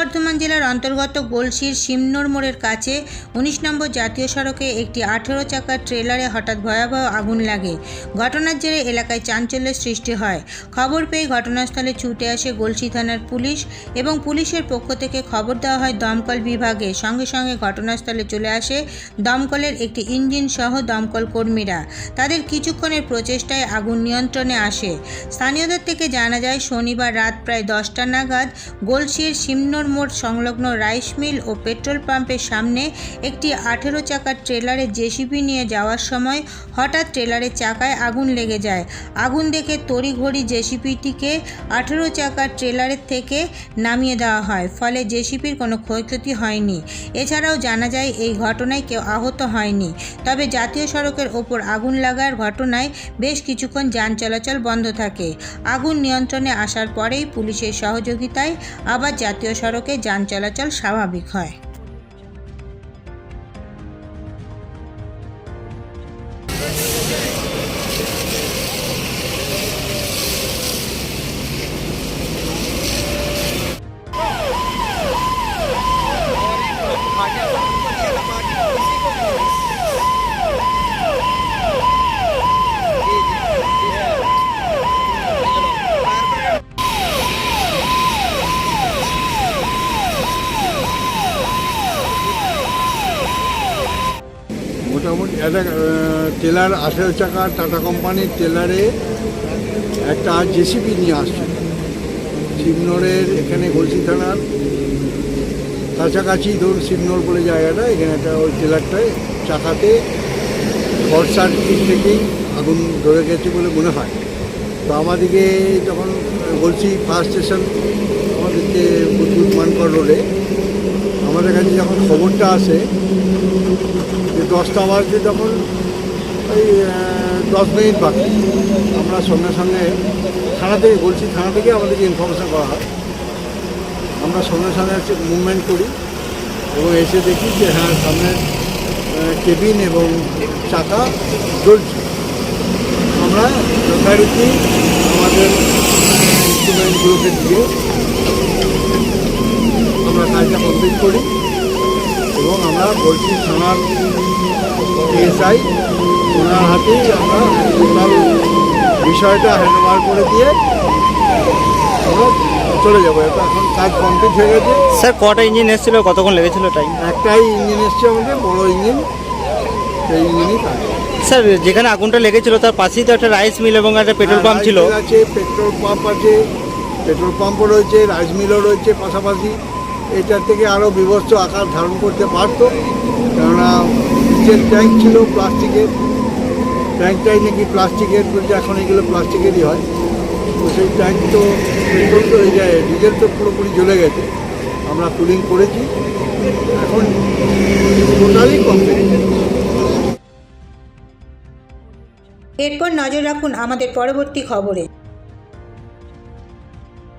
বর্ধমান জেলার অন্তর্গত গোলসির শিমনোর মোড়ের কাছে উনিশ নম্বর জাতীয় সড়কে একটি আঠেরো চাকার ট্রেলারে হঠাৎ ভয়াবহ আগুন লাগে। ঘটনার জেরে এলাকায় চাঞ্চল্যের সৃষ্টি হয়। খবর পেয়ে ঘটনাস্থলে ছুটে আসে গলসি থানার পুলিশ এবং পুলিশের পক্ষ থেকে খবর দেওয়া হয়, দমকল বিভাগে। সঙ্গে সঙ্গে ঘটনাস্থলে চলে আসে দমকলের একটি ইঞ্জিন সহ দমকল কর্মীরা। তাদের কিছুক্ষণের প্রচেষ্টায় আগুন নিয়ন্ত্রণে আসে। স্থানীয়দের থেকে জানা যায়, শনিবার রাত প্রায় দশটা নাগাদ গোলসির শিমনোর মোড় সংলগ্ন রাইস মিল ও পেট্রোল পাম্পের সামনে একটি আঠেরো চাকার ট্রেলারে জেসিবি নিয়ে যাওয়ার সময় হঠাৎ ট্রেলারের চাকায় আগুন লেগে যায়। আগুন দেখে তড়িঘড়ি জেসিপিটিকে আঠেরো চাকার ট্রেলারের থেকে নামিয়ে দেওয়া হয়, ফলে জেসিপির কোনো ক্ষয়ক্ষতি হয়নি। এছাড়াও জানা যায়, এই ঘটনায় কেউ আহত হয়নি। তবে জাতীয় সড়কের ওপর আগুন লাগার ঘটনায় বেশ কিছুক্ষণ যান চলাচল বন্ধ থাকে। আগুন নিয়ন্ত্রণে আসার পরেই পুলিশের সহযোগিতায় আবার জাতীয় সড়কে যান চলাচল স্বাভাবিক হয়। মোটামুটি একটা টেলার আঠেরো চাকা টাটা কোম্পানির টেলারে একটা জেসিপি নিয়ে আসছে। শিবনোরের এখানে গলসি থানার। কাছাকাছি ধরুন শিবনোর বলে জায়গাটা, এখানে একটা ওই টেলারটায় চাকাতে শর্ট সার্কিট থেকেই আগুন ধরে গেছে বলে মনে হয়। তো আমাদেরকে যখন বলছি ফার্স্ট স্টেশন, আমাদেরকে বুধবুধ মানকর রোডে আমাদের কাছে যখন খবরটা আসে যে দশটা বাজতে তখন ওই দশ মিনিট বাকি। আমরা সঙ্গে সঙ্গে থানা থেকে বলছি, থানা থেকে আমাদেরকে ইনফরমেশন করা হয়। আমরা সঙ্গে সঙ্গে হচ্ছে মুভমেন্ট করি এবং এসে দেখি যে হ্যাঁ সামনে কেবিন এবং চাকা জ্বলছে। আমরা যথারীতি আমাদের ইনস্ট্রুমেন্টগুলোকে দিয়ে কমপ্লিট করি এবং আমরা বলছি থানার এসআই ওনার হাতেই আমরা টোটাল বিষয়টা হ্যান্ডওভার করে দিয়ে আমরা চলে যাব। এখন কাজ কমপ্লিট হয়ে গেছে। স্যার কটা ইঞ্জিন এসেছিল? কতক্ষণ লেগেছিল টাইম একটাই ইঞ্জিন এসছে আমাদের বড় ইঞ্জিন। সেই ইঞ্জিনই কাজ। স্যার যেখানে আগুনটা লেগেছিল তার পাশেই তো একটা রাইস মিল এবং একটা পেট্রোল পাম্প ছিল। হ্যাঁ, আছে পেট্রোল পাম্প আছে পেট্রোল পাম্পও রয়েছে রাইস মিলও রয়েছে পাশাপাশি। এটার থেকে আরও বিভৎস আকার ধারণ করতে পারতো। কেননা যে ট্যাঙ্ক ছিল প্লাস্টিকের। ট্যাঙ্কটাই নাকি প্লাস্টিকের বলছে এখন এগুলো প্লাস্টিকেরই হয়। তো সেই ট্যাঙ্ক তো তো এই যায় ডিজেল তো পুরোপুরি জ্বলে গেছে। আমরা কুলিং করেছি। এখন টোটালি কমপ্লিট এরপর নজর রাখুন আমাদের পরবর্তী খবরে।